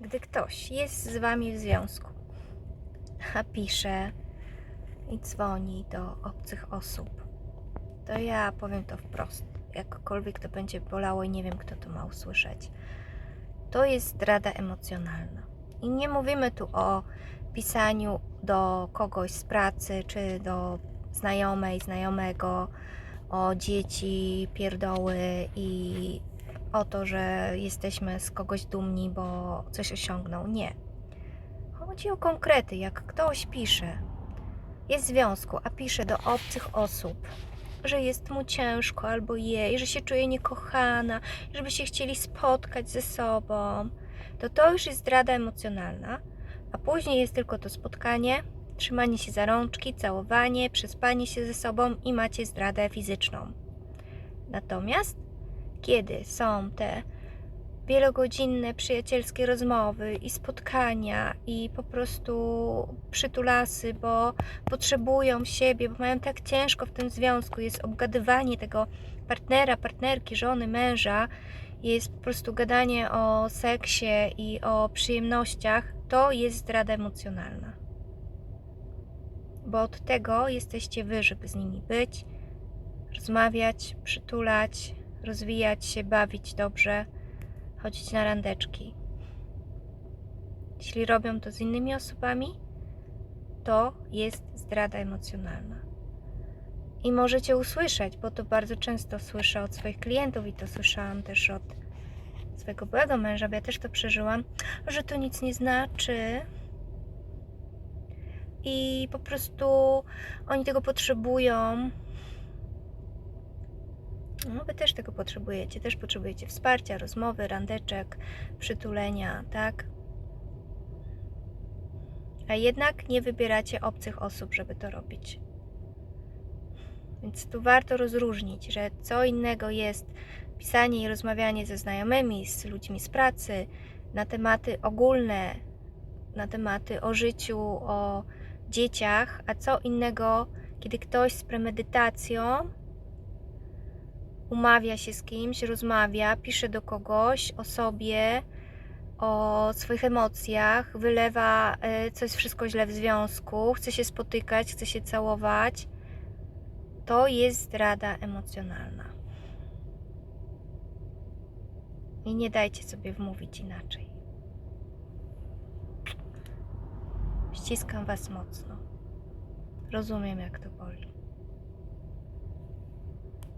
Gdy ktoś jest z Wami w związku, a pisze i dzwoni do obcych osób, to ja powiem to wprost. Jakkolwiek to będzie bolało i nie wiem, kto to ma usłyszeć. To jest zdrada emocjonalna. I nie mówimy tu o pisaniu do kogoś z pracy, czy do znajomej, znajomego, o dzieci, pierdoły i o to, że jesteśmy z kogoś dumni, bo coś osiągnął. Nie. Chodzi o konkrety. Jak ktoś pisze, jest w związku, a pisze do obcych osób, że jest mu ciężko albo jej, że się czuje niekochana, żeby się chcieli spotkać ze sobą, to to już jest zdrada emocjonalna, a później jest tylko to spotkanie, trzymanie się za rączki, całowanie, przespanie się ze sobą i macie zdradę fizyczną. Natomiast kiedy są te wielogodzinne przyjacielskie rozmowy i spotkania i po prostu przytulasy, bo potrzebują siebie, bo mają tak ciężko w tym związku, jest obgadywanie tego partnera, partnerki, żony, męża, jest po prostu gadanie o seksie i o przyjemnościach, to jest zdrada emocjonalna. Bo od tego jesteście wy, żeby z nimi być, rozmawiać, przytulać, rozwijać się, bawić dobrze, chodzić na randeczki. Jeśli robią to z innymi osobami, to jest zdrada emocjonalna. I możecie usłyszeć, bo to bardzo często słyszę od swoich klientów i to słyszałam też od swojego byłego męża, bo ja też to przeżyłam, że to nic nie znaczy. I po prostu oni tego potrzebują. No, wy też tego potrzebujecie. Też potrzebujecie wsparcia, rozmowy, randeczek, przytulenia, tak? A jednak nie wybieracie obcych osób, żeby to robić. Więc tu warto rozróżnić, że co innego jest pisanie i rozmawianie ze znajomymi, z ludźmi z pracy na tematy ogólne, na tematy o życiu, o dzieciach, a co innego, kiedy ktoś z premedytacją umawia się z kimś, rozmawia, pisze do kogoś o sobie, o swoich emocjach, wylewa, y, co jest wszystko źle w związku, chce się spotykać, chce się całować. To jest zdrada emocjonalna. I nie dajcie sobie wmówić inaczej. Ściskam Was mocno. Rozumiem, jak to boli.